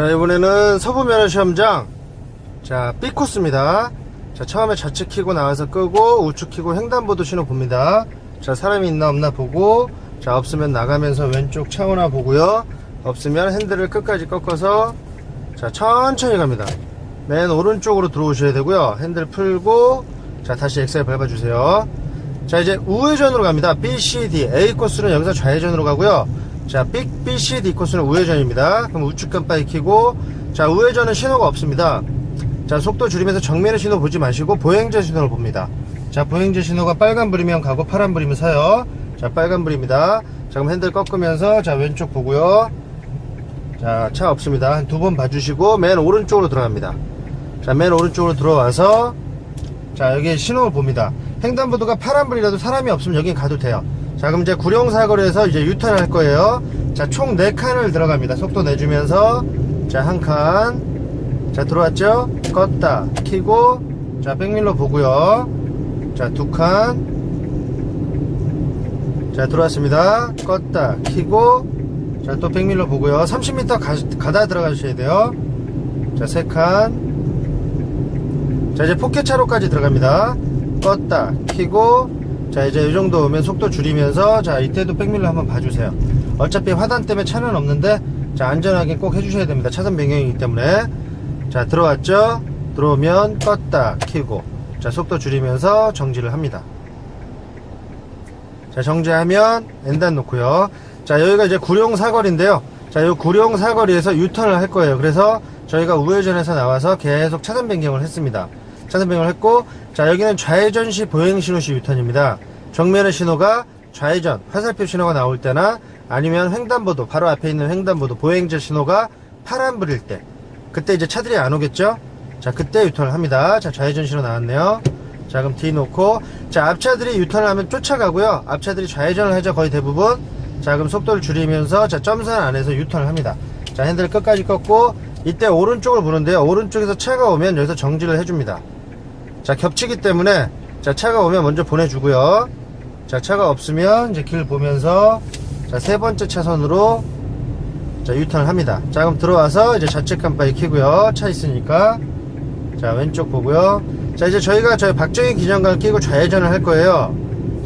자 이번에는 서부면허 시험장. 자 B 코스입니다. 자 처음에 좌측 키고 나와서 끄고 우측 키고 횡단보도 신호 봅니다. 자 사람이 있나 없나 보고 자 없으면 나가면서 왼쪽 차오나 보고요. 없으면 핸들을 끝까지 꺾어서 자 천천히 갑니다. 맨 오른쪽으로 들어오셔야 되고요. 핸들 풀고 자 다시 엑셀 밟아주세요. 자 이제 우회전으로 갑니다. B, C, D. A 코스는 여기서 좌회전으로 가고요 자 B, B, C, D 코스는 우회전입니다. 그럼 우측 깜빡이 켜고 자 우회전은 신호가 없습니다. 자 속도 줄이면서 정면의 신호 보지 마시고 보행자 신호를 봅니다. 자 보행자 신호가 빨간불이면 가고 파란불이면 서요. 자 빨간불입니다. 자 그럼 핸들 꺾으면서 자 왼쪽 보고요. 자 차 없습니다. 한 두 번 봐주시고 맨 오른쪽으로 들어갑니다. 자 맨 오른쪽으로 들어와서 자 여기 신호를 봅니다. 횡단보도가 파란불이라도 사람이 없으면 여긴 가도 돼요 자 그럼 이제 구룡사거리에서 이제 유턴 할 거예요. 자총 4칸을 들어갑니다. 속도 내주면서. 자 한칸 자 들어왔죠? 껐다. 키고. 자 백밀러 보고요. 자 두칸. 자 들어왔습니다. 껐다. 키고. 자 또 백밀러 보고요. 30m 가, 가다 들어가 주셔야 돼요. 자 3칸. 자 이제 포켓 차로까지 들어갑니다. 껐다. 키고 자 이제 이 정도 오면 속도 줄이면서 자 이때도 백밀러 한번 봐주세요. 어차피 화단 때문에 차는 없는데 자 안전하게 꼭 해주셔야 됩니다. 차선 변경이기 때문에. 자 들어왔죠? 들어오면 껐다 키고. 자 속도 줄이면서 정지를 합니다. 자 정지하면 엔단 놓고요. 자 여기가 이제 구룡 사거리인데요. 자 이 구룡 사거리에서 유턴을 할 거예요. 그래서 저희가 우회전에서 나와서 계속 차선 변경을 했습니다 차선 변경을 했고 자 여기는 좌회전 시 보행 신호 시 유턴입니다. 정면의 신호가 좌회전 화살표 신호가 나올 때나 아니면 횡단보도 바로 앞에 있는 횡단보도 보행자 신호가 파란불일 때. 그때 이제 차들이 안 오겠죠? 자 그때 유턴을 합니다. 자 좌회전 신호 나왔네요. 자 그럼 D 놓고. 자 앞차들이 유턴을 하면 쫓아가고요. 앞차들이 좌회전을 하죠 거의 대부분. 자 그럼 속도를 줄이면서 자 점선 안에서 유턴을 합니다. 자 핸들 끝까지 꺾고 이때 오른쪽을 보는데요. 오른쪽에서 차가 오면 여기서 정지를 해줍니다 자 겹치기 때문에 자 차가 오면 먼저 보내주고요. 자 차가 없으면 이제 길 보면서 자세 번째 차선으로 자 유턴을 합니다. 자 그럼 들어와서 이제 좌측 깜빡이 켜고요. 차 있으니까. 자 왼쪽 보고요. 자 이제 저희가 저희 박정희 기념관을 끼고 좌회전을 할 거예요.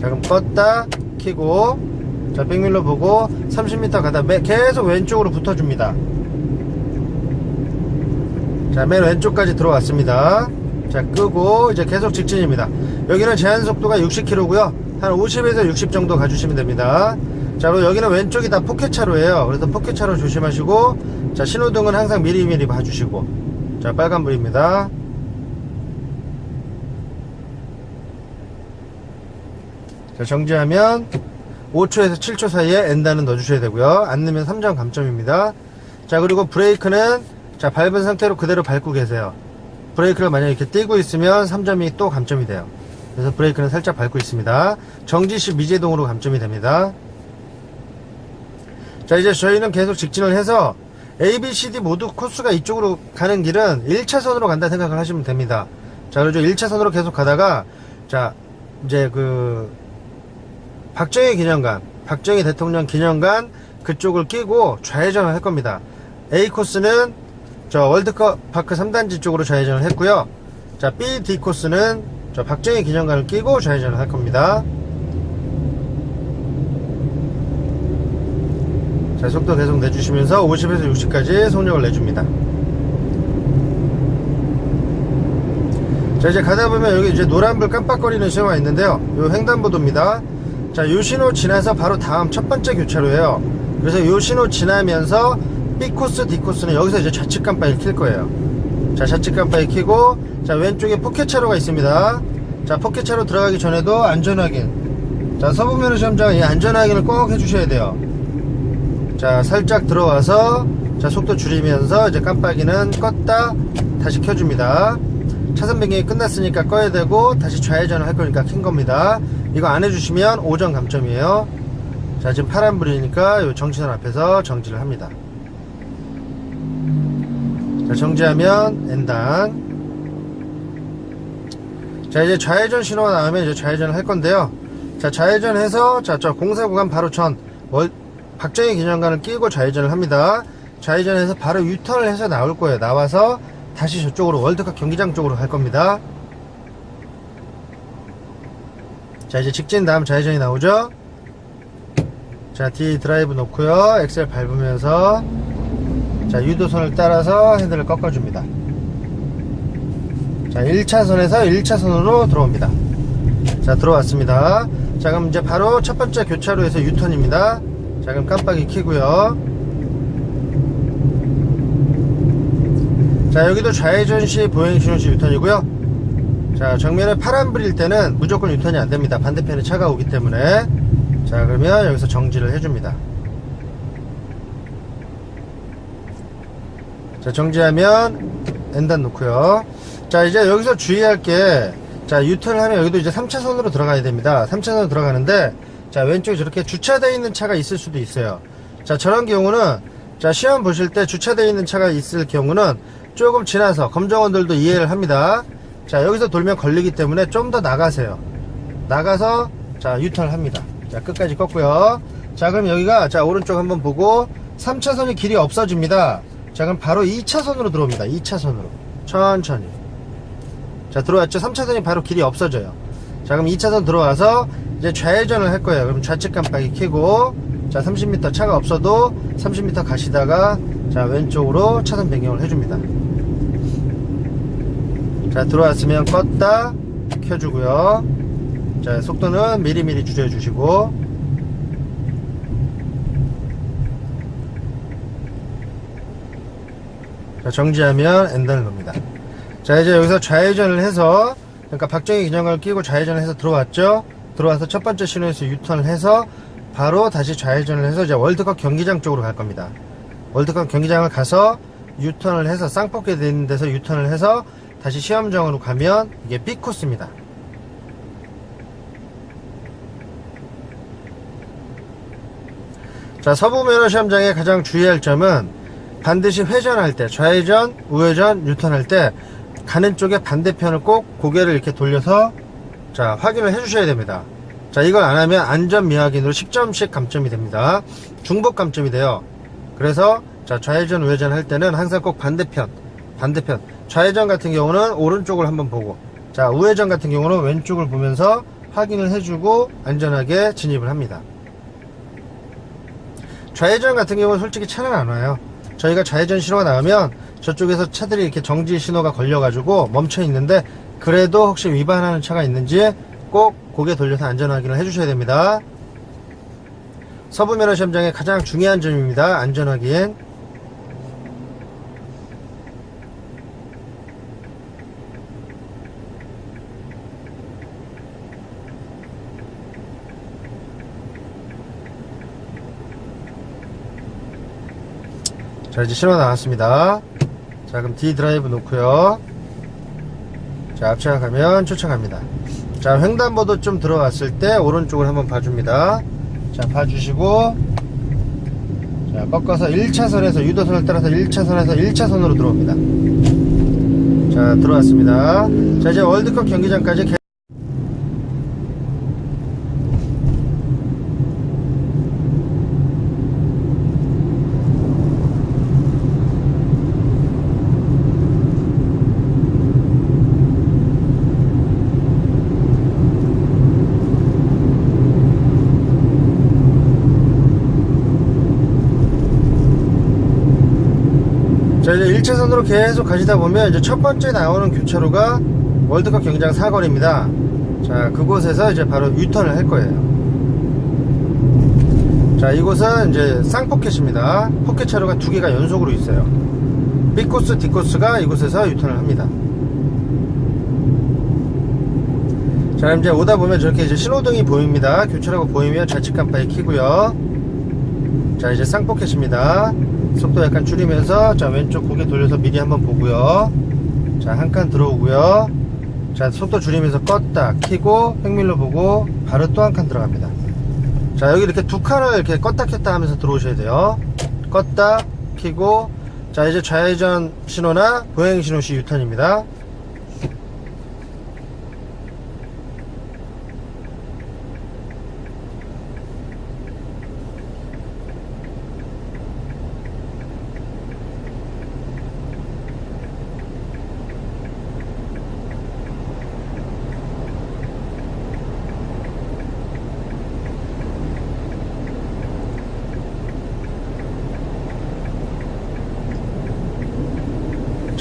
자 그럼 껐다 켜고 자 백밀러 보고 30m 가다 매- 계속 왼쪽으로 붙어줍니다. 자맨 왼쪽까지 들어왔습니다 자 끄고 이제 계속 직진입니다. 여기는 제한 속도가 60km고요. 한 50에서 60 정도 가주시면 됩니다. 자 그리고 여기는 왼쪽이 다 포켓차로예요. 그래서 포켓차로 조심하시고 자 신호등은 항상 미리미리 봐주시고. 자 빨간불입니다. 자 정지하면 5초에서 7초 사이에 엔단은 넣어주셔야 되고요. 안 넣으면 3점 감점입니다. 자 그리고 브레이크는 자 밟은 상태로 그대로 밟고 계세요 브레이크를 만약에 이렇게 띄고 있으면 3점이 또 감점이 돼요. 그래서 브레이크는 살짝 밟고 있습니다. 정지 시 미제동으로 감점이 됩니다. 자 이제 저희는 계속 직진을 해서 A, B, C, D 모두 코스가 이쪽으로 가는 길은 1차선으로 간다 생각을 하시면 됩니다. 자 그래서 1차선으로 계속 가다가 자 이제 그 박정희 기념관 박정희 대통령 기념관 그쪽을 끼고 좌회전을 할 겁니다. A 코스는 저 월드컵 파크 3단지 쪽으로 좌회전을 했고요. 자 B, D 코스는 저 박정희 기념관을 끼고 좌회전을 할 겁니다. 자 속도 계속 내주시면서 50에서 60까지 속력을 내줍니다. 자 이제 가다 보면 여기 이제 노란불 깜빡거리는 신호가 있는데요. 요 횡단보도입니다. 자요 신호 지나서 바로 다음 첫 번째 교차로예요. 그래서 요 신호 지나면서 B 코스 D 코스는 여기서 이제 좌측 깜빡이 킬 거예요. 자 좌측 깜빡이 켜고 자 왼쪽에 포켓 차로가 있습니다. 자 포켓 차로 들어가기 전에도 안전 확인. 자 서부면허 시험장 이 안전 확인을 꼭 해주셔야 돼요. 자 살짝 들어와서 자 속도 줄이면서 이제 깜빡이는 껐다 다시 켜줍니다. 차선 변경이 끝났으니까 꺼야 되고 다시 좌회전을 할 거니까 킨 겁니다. 이거 안 해주시면 5점 감점이에요. 자 지금 파란불이니까 요 정지선 앞에서 정지를 합니다 자 정지하면 N단 자 이제 좌회전 신호가 나오면 이제 좌회전을 할 건데요 자 좌회전 해서 자저 공사 구간 바로 전 월, 박정희 기념관을 끼고 좌회전을 합니다 좌회전해서 바로 유턴을 해서 나올 거예요. 나와서 다시 저쪽으로 월드컵 경기장 쪽으로 갈 겁니다. 자 이제 직진 다음 좌회전이 나오죠. 자 D 드라이브 놓고요. 엑셀 밟으면서 자 유도선을 따라서 핸들을 꺾어줍니다. 자 1차선에서 1차선으로 들어옵니다. 자 들어왔습니다. 자 그럼 이제 바로 첫 번째 교차로에서 유턴입니다. 자 그럼 깜빡이 켜고요. 자 여기도 좌회전 시 보행 신호 시 유턴이고요. 자 정면에 파란불일 때는 무조건 유턴이 안됩니다. 반대편에 차가 오기 때문에 자 그러면 여기서 정지를 해줍니다. 자 정지하면 엔단 놓고요. 자 이제 여기서 주의할 게 자 유턴을 하면 여기도 이제 3차선으로 들어가야 됩니다. 3차선으로 들어가는데 자 왼쪽에 저렇게 주차되어 있는 차가 있을 수도 있어요. 자 저런 경우는 자 시험 보실 때 주차되어 있는 차가 있을 경우는 조금 지나서 검정원들도 이해를 합니다. 자 여기서 돌면 걸리기 때문에 좀 더 나가세요. 나가서 자 유턴을 합니다. 자 끝까지 꺾고요. 자 그럼 여기가 자 오른쪽 한번 보고 3차선이 길이 없어집니다 자 그럼 바로 2차선으로 들어옵니다. 2차선으로. 천천히. 자 들어왔죠? 3차선이 바로 길이 없어져요. 자 그럼 2차선 들어와서 이제 좌회전을 할 거예요. 그럼 좌측 깜빡이 켜고 자 30m 차가 없어도 30m 가시다가 자 왼쪽으로 차선 변경을 해줍니다. 자 들어왔으면 껐다 켜주고요. 자 속도는 미리미리 줄여주시고 자 정지하면 엔단을 넣습니다. 자 이제 여기서 좌회전을 해서 그러니까 박정희 기념관을 끼고 좌회전을 해서 들어왔죠? 들어와서 첫 번째 신호에서 유턴을 해서 바로 다시 좌회전을 해서 이제 월드컵 경기장 쪽으로 갈 겁니다. 월드컵 경기장을 가서 유턴을 해서 쌍폭게 되는 데서 유턴을 해서 다시 시험장으로 가면 이게 B 코스입니다. 자 서부 면허 시험장에 가장 주의할 점은 반드시 회전할 때 좌회전 우회전 유턴할 때 가는 쪽에 반대편을 꼭 고개를 이렇게 돌려서 자 확인을 해 주셔야 됩니다. 자 이걸 안 하면 안전 미확인으로 10점씩 감점이 됩니다. 중복 감점이 돼요. 그래서 자 좌회전 우회전 할 때는 항상 꼭 반대편 반대편. 좌회전 같은 경우는 오른쪽을 한번 보고 자 우회전 같은 경우는 왼쪽을 보면서 확인을 해주고 안전하게 진입을 합니다. 좌회전 같은 경우는 솔직히 차는 안 와요 저희가 좌회전 신호가 나오면 저쪽에서 차들이 이렇게 정지 신호가 걸려가지고 멈춰 있는데 그래도 혹시 위반하는 차가 있는지 꼭 고개 돌려서 안전 확인을 해주셔야 됩니다. 서부 면허 시험장의 가장 중요한 점입니다. 안전 확인. 자 이제 신호 나왔습니다. 자 그럼 D 드라이브 놓고요. 자 앞차가 가면 쫓아갑니다. 자 횡단보도 좀 들어왔을 때 오른쪽을 한번 봐줍니다. 자 봐주시고. 자 꺾어서 1차선에서 유도선을 따라서 1차선에서 1차선으로 들어옵니다. 자 들어왔습니다. 자 이제 월드컵 경기장까지 자 이제 1차선으로 계속 가시다 보면 이제 첫 번째 나오는 교차로가 월드컵 경기장 사거리입니다. 자 그곳에서 이제 바로 유턴을 할 거예요. 자 이곳은 이제 쌍포켓입니다. 포켓 차로가 두 개가 연속으로 있어요. B코스 D코스가 이곳에서 유턴을 합니다. 자 이제 오다 보면 저렇게 이제 신호등이 보입니다. 교차로가 보이면 좌측 깜빡이 켜고요 자 이제 쌍포켓입니다. 속도 약간 줄이면서 자 왼쪽 고개 돌려서 미리 한번 보고요. 자 한 칸 들어오고요. 자 속도 줄이면서 껐다 키고 백밀러 보고 바로 또 한 칸 들어갑니다. 자 여기 이렇게 두 칸을 이렇게 껐다 켰다 하면서 들어오셔야 돼요. 껐다 키고 자 이제 좌회전 신호나 보행 신호 시 유턴입니다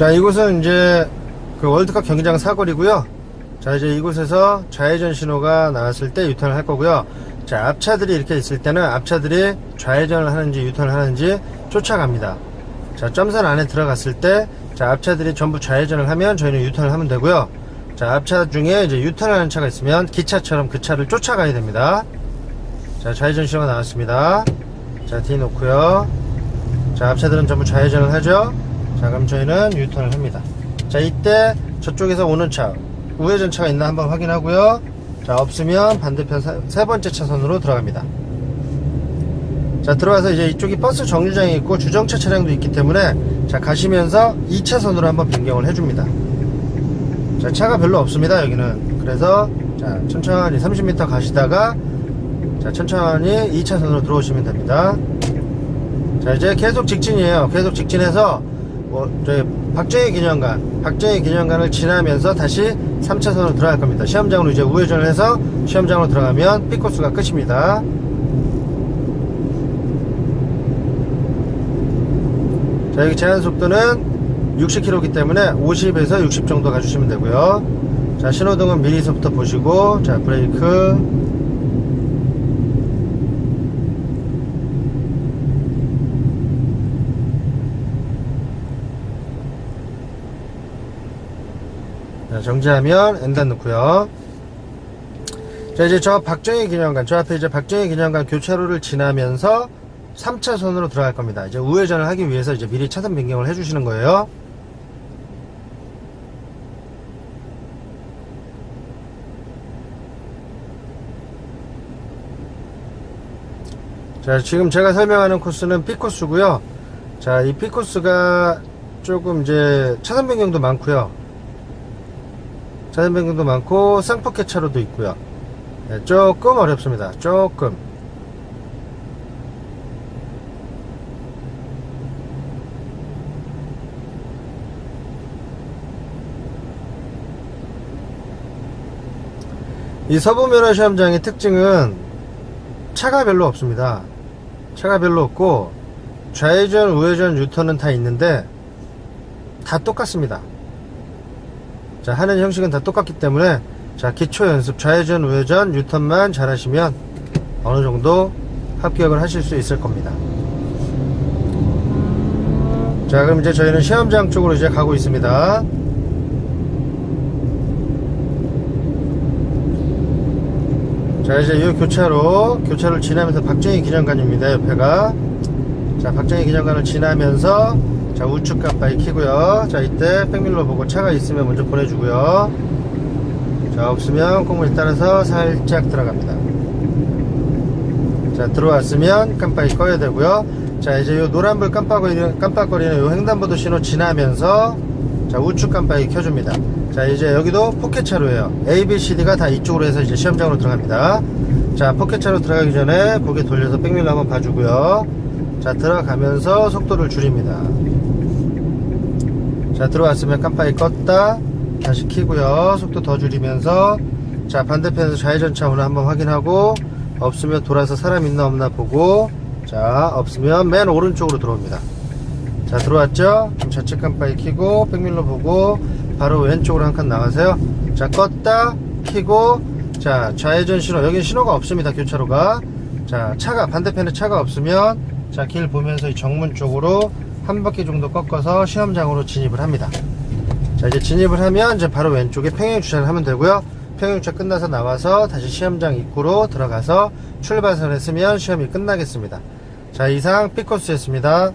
자, 이곳은 이제 그 월드컵 경기장 사거리고요. 자, 이제 이곳에서 좌회전 신호가 나왔을 때 유턴을 할 거고요. 자, 앞차들이 이렇게 있을 때는 앞차들이 좌회전을 하는지 유턴을 하는지 쫓아갑니다. 자, 점선 안에 들어갔을 때, 자, 앞차들이 전부 좌회전을 하면 저희는 유턴을 하면 되고요. 자, 앞차 중에 이제 유턴을 하는 차가 있으면 기차처럼 그 차를 쫓아가야 됩니다. 자, 좌회전 신호가 나왔습니다. 자, 뒤 놓고요. 자, 앞차들은 전부 좌회전을 하죠. 자, 그럼 저희는 유턴을 합니다. 자, 이때 저쪽에서 오는 차, 우회전 차가 있나 한번 확인하고요. 자, 없으면 반대편 사- 세 번째 차선으로 들어갑니다. 자, 들어와서 이제 이쪽이 버스 정류장이 있고 주정차 차량도 있기 때문에 자, 가시면서 2차선으로 한번 변경을 해줍니다. 자, 차가 별로 없습니다, 여기는. 그래서 자, 천천히 30m 가시다가 자, 천천히 2차선으로 들어오시면 됩니다. 자, 이제 계속 직진이에요. 계속 직진해서 뭐 저희 박정희 기념관, 박정희 기념관을 지나면서 다시 3차선으로 들어갈 겁니다. 시험장으로 이제 우회전을 해서 시험장으로 들어가면 B코스가 끝입니다. 자, 여기 제한 속도는 60km이기 때문에 50에서 60 정도 가주시면 되고요. 자, 신호등은 미리서부터 보시고, 자, 브레이크. 자, 정지하면 엔단 넣고요. 자, 이제 저 박정희 기념관, 저 앞에 이제 박정희 기념관 교차로를 지나면서 3차선으로 들어갈 겁니다. 이제 우회전을 하기 위해서 이제 미리 차선 변경을 해주시는 거예요. 자, 지금 제가 설명하는 코스는 B코스고요. 자, 이 B코스가 조금 이제 차선 변경도 많고요. 차선 변경도 많고 쌍포켓 차로도 있고요. 네, 조금 어렵습니다. 조금. 이 서부면허 시험장의 특징은 차가 별로 없습니다. 차가 별로 없고 좌회전, 우회전, 유턴은 다 있는데 다 똑같습니다. 자, 하는 형식은 다 똑같기 때문에 자, 기초 연습 좌회전, 우회전, 유턴만 잘 하시면 어느 정도 합격을 하실 수 있을 겁니다. 자, 그럼 이제 저희는 시험장 쪽으로 이제 가고 있습니다. 자 이제 이 교차로 교차로를 지나면서 박정희 기념관입니다 옆에가 자 박정희 기념관을 지나면서 자 우측 깜빡이 켜고요. 자 이때 백밀러 보고 차가 있으면 먼저 보내주고요. 자 없으면 꽁무니 따라서 살짝 들어갑니다. 자 들어왔으면 깜빡이 꺼야 되고요. 자 이제 요 노란불 깜빡거리는 깜빡거리는 요 횡단보도 신호 지나면서 자 우측 깜빡이 켜줍니다. 자 이제 여기도 포켓차로예요. A, B, C, D가 다 이쪽으로 해서 이제 시험장으로 들어갑니다. 자 포켓차로 들어가기 전에 고개 돌려서 백밀러 한번 봐주고요. 자 들어가면서 속도를 줄입니다 자 들어왔으면 깜빡이 껐다. 다시 켜고요. 속도 더 줄이면서. 자 반대편에서 좌회전 차원을 한번 확인하고 없으면 돌아서 사람 있나 없나 보고 자 없으면 맨 오른쪽으로 들어옵니다. 자 들어왔죠? 그럼 좌측 깜빡이 켜고 백밀러 보고 바로 왼쪽으로 한 칸 나가세요. 자 껐다 켜고 자 좌회전 신호. 여기 신호가 없습니다 교차로가. 자 차가 반대편에 차가 없으면 자 길 보면서 이 정문 쪽으로 한 바퀴 정도 꺾어서 시험장으로 진입을 합니다. 자 이제 진입을 하면 이제 바로 왼쪽에 평행 주차를 하면 되고요. 평행 주차 끝나서 나와서 다시 시험장 입구로 들어가서 출발선에 쓰면 시험이 끝나겠습니다. 자 이상 피코스였습니다